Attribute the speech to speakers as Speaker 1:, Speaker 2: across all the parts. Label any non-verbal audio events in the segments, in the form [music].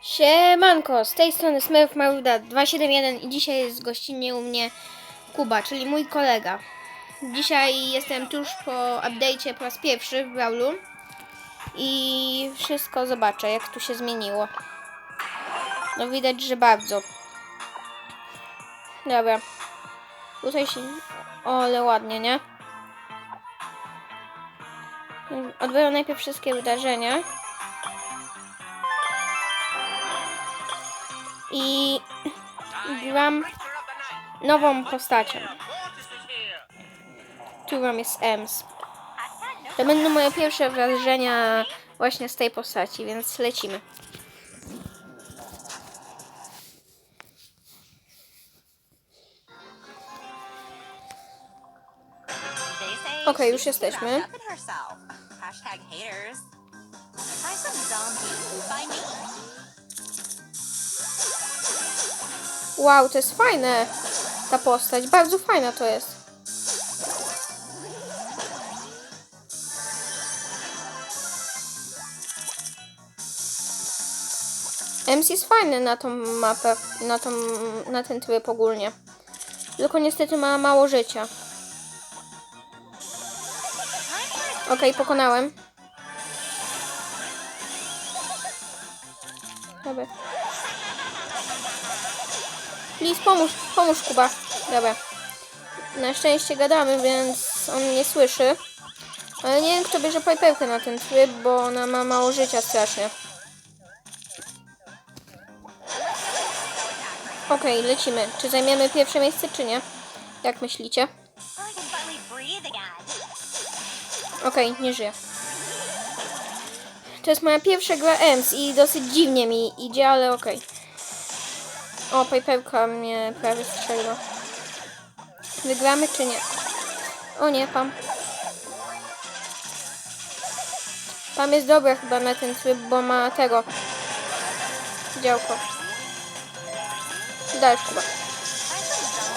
Speaker 1: Siemanko, z tej strony Smurf Maruda 271 i dzisiaj jest gościnnie u mnie Kuba, czyli mój kolega. Dzisiaj jestem tuż po update'cie po raz pierwszy w Brawlu i wszystko zobaczę, jak tu się zmieniło. No widać, że bardzo. Dobra. Tutaj się... O, ale ładnie, nie? Odbiorę najpierw wszystkie wydarzenia. I gram nową postacią, którą jest Ems. To będą moje pierwsze wrażenia właśnie z tej postaci, więc lecimy.
Speaker 2: Okej, już jesteśmy. Hashtag haters.
Speaker 1: Wow, to jest fajne, ta postać, bardzo fajna to jest. Ems jest fajny na tą mapę, na, tą, na ten tryb ogólnie. Tylko niestety ma mało życia. Okej, pokonałem. Dobra. Please, pomóż, pomóż Kuba. Dobra. Na szczęście gadamy, więc on nie słyszy. Ale nie wiem, kto bierze pajpełkę na ten tryb, bo ona ma mało życia strasznie. Okej, lecimy. Czy zajmiemy pierwsze miejsce, czy nie? Jak myślicie? Okej, nie żyję. To jest moja pierwsza gra EMS i dosyć dziwnie mi idzie, ale okej. O, pajpełka mnie prawie strzeliła. Wygramy czy nie? O nie, Pam. Pam jest dobra chyba na ten tryb, bo ma tego. Działko. Dajesz chyba.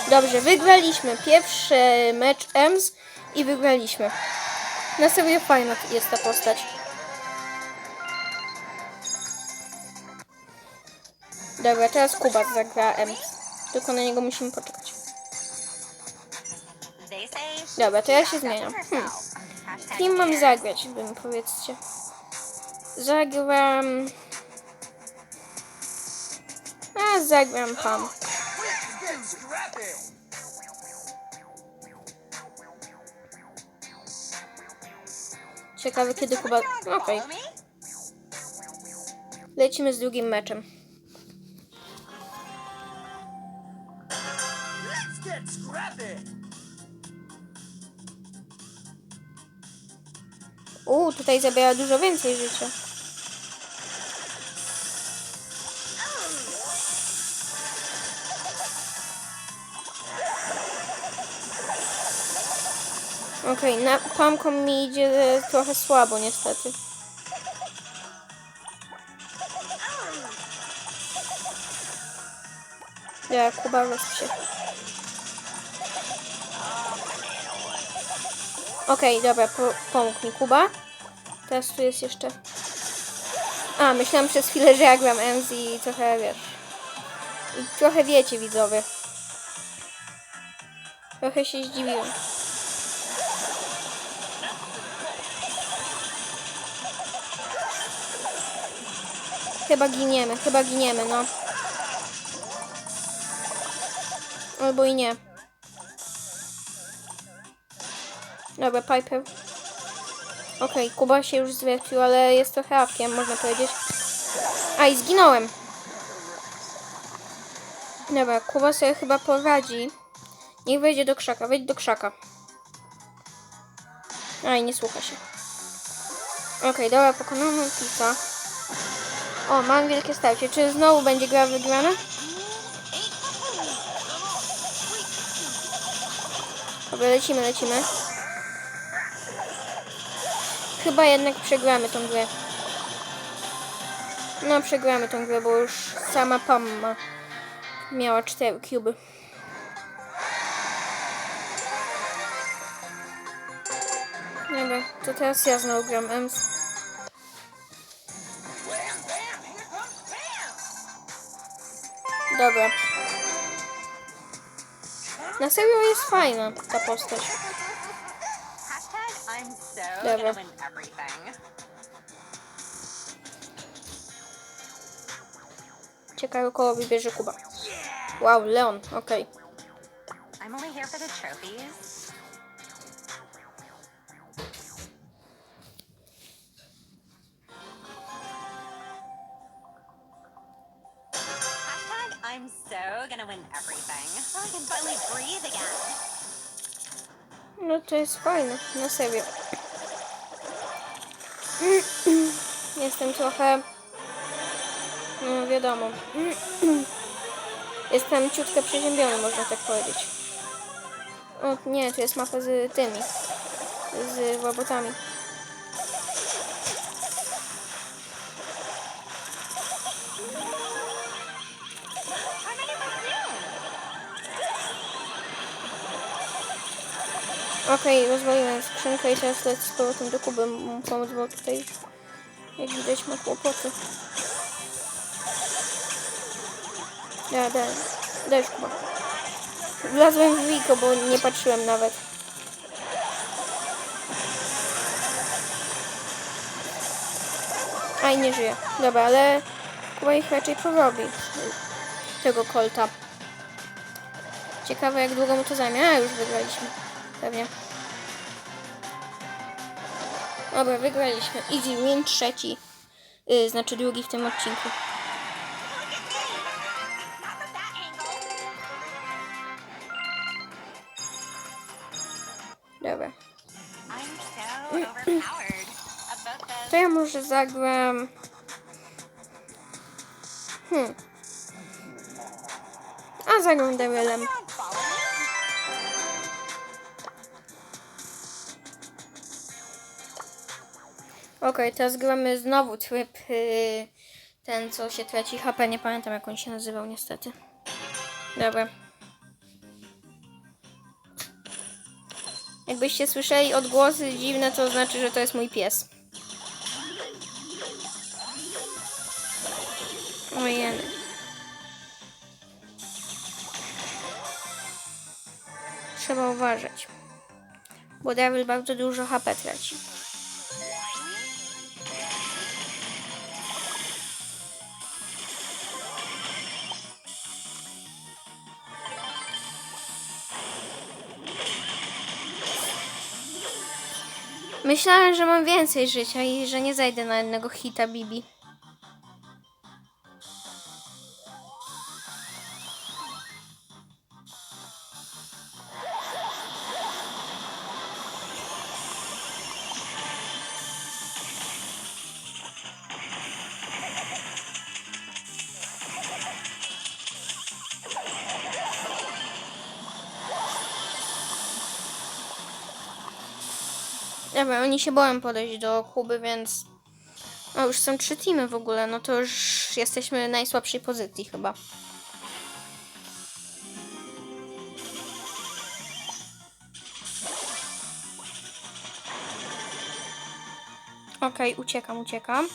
Speaker 1: Dobrze, wygraliśmy pierwszy mecz EMS i wygraliśmy. Na serio fajna jest ta postać. Dobra, teraz Kuba zagra M. Tylko na niego musimy poczekać. Dobra, to ja się zmieniam. Hmm. Kim mam zagrać, wy mi powiedzcie? Zagram... A, zagram Pam. Ciekawe kiedy Kuba... Okej,
Speaker 2: me?
Speaker 1: lecimy z drugim meczem. Uuu, tutaj zabiera dużo więcej życia. Okej, na pamką mi idzie e, trochę słabo niestety. Ja, Kuba rozp Okej, dobra, po, pomógł mi Kuba. Teraz tu jest jeszcze... A, myślałam przez chwilę, że ja gram Ems i trochę, wiesz... I trochę wiecie, widzowie. Trochę się zdziwiłam. Chyba giniemy, chyba giniemy, no. Albo i nie. Dobra, Piper. Okej, Kuba się już zwiercił, ale jest trochę awkiem, można powiedzieć. A, i zginąłem. Dobra, Kuba sobie chyba poradzi. Niech wejdzie do krzaka, wejdź do krzaka. A, i nie słucha się. Okej, dobra, pokonano Pisa. O, mam wielkie starcie. Czy znowu będzie gra wygrana? Dobra, lecimy, lecimy. Chyba jednak przegramy tą grę. No, przegramy tą grę, bo już sama Pam ma, miała 4 kuby. Dobra, to teraz ja znowu gram Ems. Dobra. Na serio jest fajna ta postać. Dobra. Ciekawe kogo wybierze Kuba. Wow, Leon, okej.
Speaker 2: I'm only here for the trophies. Hashtag I'm so gonna win everything. So I can finally breathe again.
Speaker 1: No to jest fajne, na serio. [clears throat] Jestem trochę... No wiadomo. [clears throat] Jestem ciutkę przeziębiony, można tak powiedzieć. O nie, to jest mapa z tymi. Z robotami.
Speaker 2: How am I gonna
Speaker 1: Okej, rozwaliłem skrzynkę i teraz lecę z powrotem do Kuby pomóc, bo tutaj jak widać ma kłopoty. Ja, daj, dajesz Kuba. Wlazłem w Wiko, bo nie patrzyłem nawet. Aj, nie żyje. Dobra, ale Kuba ich raczej porobi. Tego kolta. Ciekawe jak długo mu to zajmie. A, już wygraliśmy. Pewnie. Dobra, wygraliśmy. Easy win trzeci. Yy, znaczy drugi w tym odcinku. Dobra. To ja może zagram... Hmm. A zagram Darylem. Okej, teraz gramy znowu tryb yy, ten, co się traci HP. Nie pamiętam, jak on się nazywał, niestety. Dobra. Jakbyście słyszeli odgłosy dziwne, to znaczy, że to jest mój pies. Ojej. Trzeba uważać. Bo Daryl bardzo dużo HP traci. Myślałem, że mam więcej życia i że nie zajdę na jednego hita Bibi. Dobra, oni się boją podejść do Kuby, więc... No już są trzy teamy w ogóle, no to już jesteśmy w najsłabszej pozycji chyba. Okej, uciekam, uciekam.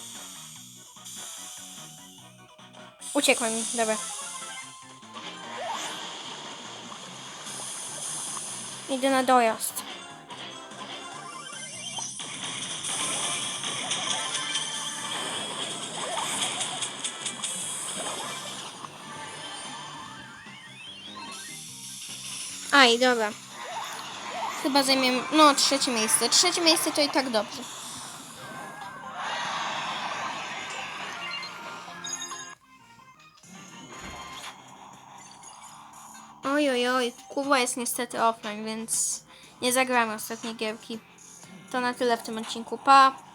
Speaker 1: Uciekłem dobra. Idę na dojazd. Aj, dobra. Chyba zajmiemy, no trzecie miejsce. Trzecie miejsce to i tak dobrze. Oj, oj, oj. Kuba jest niestety offline, więc nie zagramy ostatniej gierki. To na tyle w tym odcinku. Pa!